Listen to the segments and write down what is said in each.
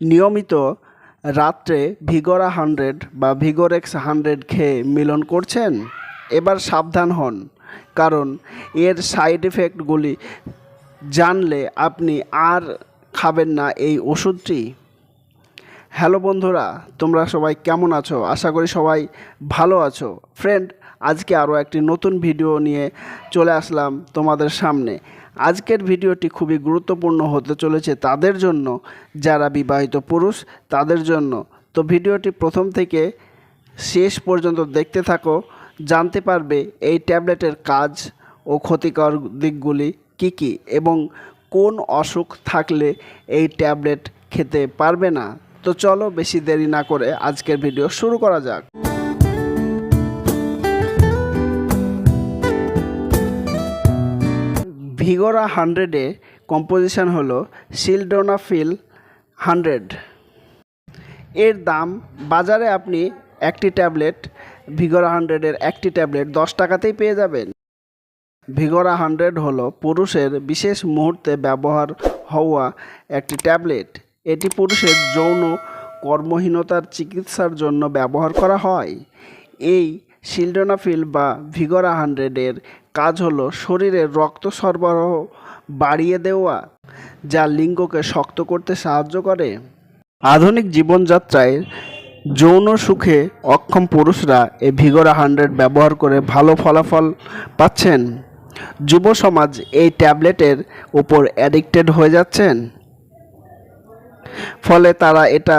নিয়মিত রাত্রে ভিগোরা হান্ড্রেড বা ভিগোরেক্স হান্ড্রেড খেয়ে মিলন করছেন? এবার সাবধান হন, কারণ এর সাইড এফেক্টগুলি জানলে আপনি আর খাবেন না এই ওষুধটি। হ্যালো বন্ধুরা, তোমরা সবাই কেমন আছো? আশা করি সবাই ভালো আছো। ফ্রেন্ড আজকে আরও একটি নতুন ভিডিও নিয়ে চলে আসলাম তোমাদের সামনে। আজকের ভিডিওটি খুবই গুরুত্বপূর্ণ হতে চলেছে তাদের জন্য যারা বিবাহিত পুরুষ, তাদের জন্য। তো ভিডিওটি প্রথম থেকে শেষ পর্যন্ত দেখতে থাকো, জানতে পারবে এই ট্যাবলেটের কাজ ও ক্ষতিকর দিকগুলি কি কি এবং কোন অসুখ থাকলে এই ট্যাবলেট খেতে পারবে না। তো চলো বেশি দেরি না করে আজকের ভিডিও শুরু করা যাক। ভিগোরা হান্ড্রেডে কম্পোজিশন হলো সিলডোনাফিল হান্ড্রেড এর দাম, বাজারে আপনি একটি ট্যাবলেট ভিগোরা হান্ড্রেডের একটি ট্যাবলেট দশ টাকাতেই পেয়ে যাবেন। ভিগোরা হান্ড্রেড হলো পুরুষের বিশেষ মুহূর্তে ব্যবহার হওয়া একটি ট্যাবলেট। এটি পুরুষের যৌন কর্মহীনতার চিকিৎসার জন্য ব্যবহার করা হয়। এই সিলডোনাফিল বা ভিগোরা হান্ড্রেডের কাজ হলো শরীরের রক্ত সরবরাহ বাড়িয়ে দেওয়া, যা লিঙ্গকে শক্ত করতে সাহায্য করে। আধুনিক জীবনযাত্রায় যৌন সুখে অক্ষম পুরুষরা এই ভিগোরা হান্ড্রেড ব্যবহার করে ভালো ফলাফল পাচ্ছেন। যুব সমাজ এই ট্যাবলেটের উপর অ্যাডিক্টেড হয়ে যাচ্ছেন। ফলে তারা এটা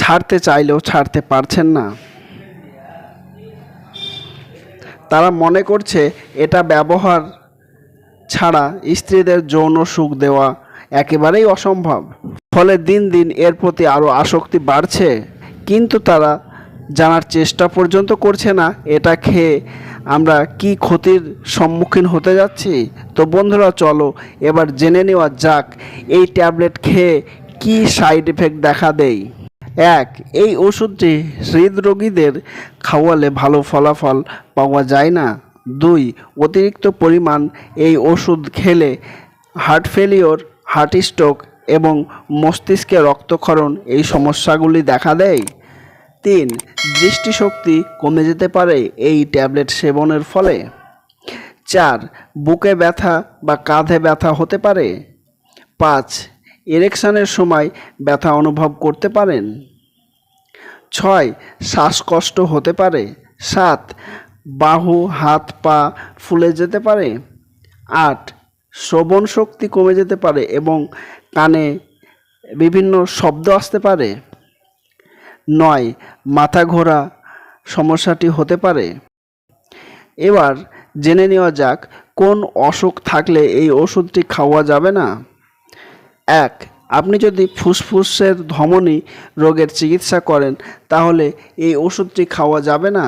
ছাড়তে চাইলেও ছাড়তে পারছেন না। তারা মনে করছে এটা ব্যবহার ছাড়া স্ত্রীদের যৌন সুখ দেওয়া একেবারেই অসম্ভব। ফলে দিন দিন এর প্রতি আরও আসক্তি বাড়ছে। কিন্তু তারা জানার চেষ্টা পর্যন্ত করছে না, এটা খেয়ে আমরা কি ক্ষতির সম্মুখীন হতে যাচ্ছি? তো বন্ধুরা, চলো এবার জেনে নেওয়া যাক, এই ট্যাবলেট খেয়ে কি সাইড এফেক্ট দেখা দেয়? এক, এই ওষুধটি হৃদরোগীদের খাওয়ালে ভালো ফলাফল পাওয়া যায় না। দুই, অতিরিক্ত পরিমাণ এই ওষুধ খেলে হার্ট ফেলিওর, হার্ট স্ট্রোক এবং মস্তিষ্কে রক্তক্ষরণ এই সমস্যাগুলি দেখা দেয়। তিন, দৃষ্টিশক্তি কমে যেতে পারে এই ট্যাবলেট সেবনের ফলে। চার, বুকে ব্যথা বা কাঁধে ব্যথা হতে পারে। পাঁচ ইরেকশনের সময় ব্যথা অনুভব করতে পারেন। ছয়, শ্বাসকষ্ট হতে পারে। সাত, বাহু, হাত, পা ফুলে যেতে পারে। আট, শ্রবণ শক্তি কমে যেতে পারে এবং কানে বিভিন্ন শব্দ আসতে পারে। নয় মাথা ঘোরা সমস্যাটি হতে পারে। এবার জেনে নেওয়া যাক কোন অসুখ থাকলে এই ওষুধটি খাওয়া যাবে না। এক, আপনি যদি ফুসফুসের ধমনী রোগের চিকিৎসা করেন, তাহলে এই ওষুধটি খাওয়া যাবে না।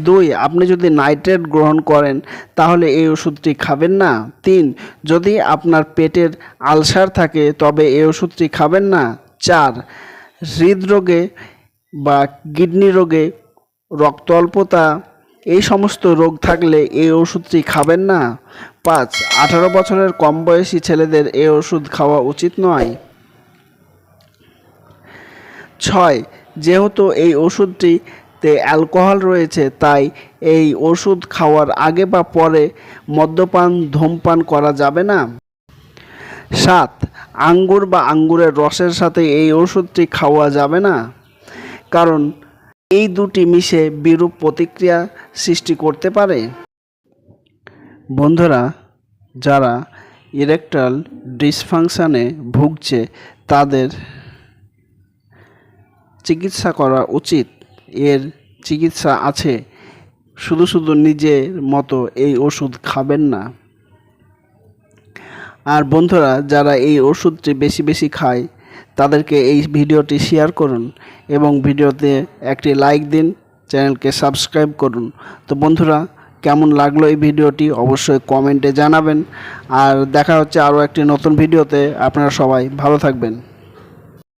দুই, আপনি যদি নাইট্রেট গ্রহণ করেন, তাহলে এই ওষুধটি খাবেন না। তিন, যদি আপনার পেটের আলসার থাকে, তবে এই ওষুধটি খাবেন না। চার, হৃদরোগে বা কিডনি রোগে রক্ত অল্পতা এই সমস্ত রোগ থাকলে এই ওষুধটি খাবেন না। পাঁচ, আঠারো বছরের কম বয়সী ছেলেদের এই ওষুধ খাওয়া উচিত নয়। ছয়, যেহেতু এই ওষুধটিতে অ্যালকোহল রয়েছে, তাই এই ওষুধ খাওয়ার আগে বা পরে মদ্যপান, ধূমপান করা যাবে না। সাত, আঙ্গুর বা আঙ্গুরের রসের সাথে এই ওষুধটি খাওয়া যাবে না। কারণ এই দুটি মিশে বিরূপ প্রতিক্রিয়া সৃষ্টি করতে পারে? বন্ধুরা, যারা ইরেকটাল ডিসফাংশানে ভুগছে, তাদের চিকিৎসা করা উচিত। এর চিকিৎসা আছে। শুধু শুধু নিজের মতো এই ওষুধ খাবেন না। আর বন্ধুরা, যারা এই ওষুধটি বেশি বেশি খায়, তাদেরকে এই ভিডিওটি শেয়ার করুন। এবং ভিডিওতে একটি লাইক দিন চ্যানেলকে সাবস্ক্রাইব করুন। তো বন্ধুরা, কেমন লাগল এই ভিডিওটি অবশ্যই কমেন্টে জানাবেন। আর দেখা হচ্ছে আরও একটি নতুন ভিডিওতে। আপনারা সবাই ভালো থাকবেন।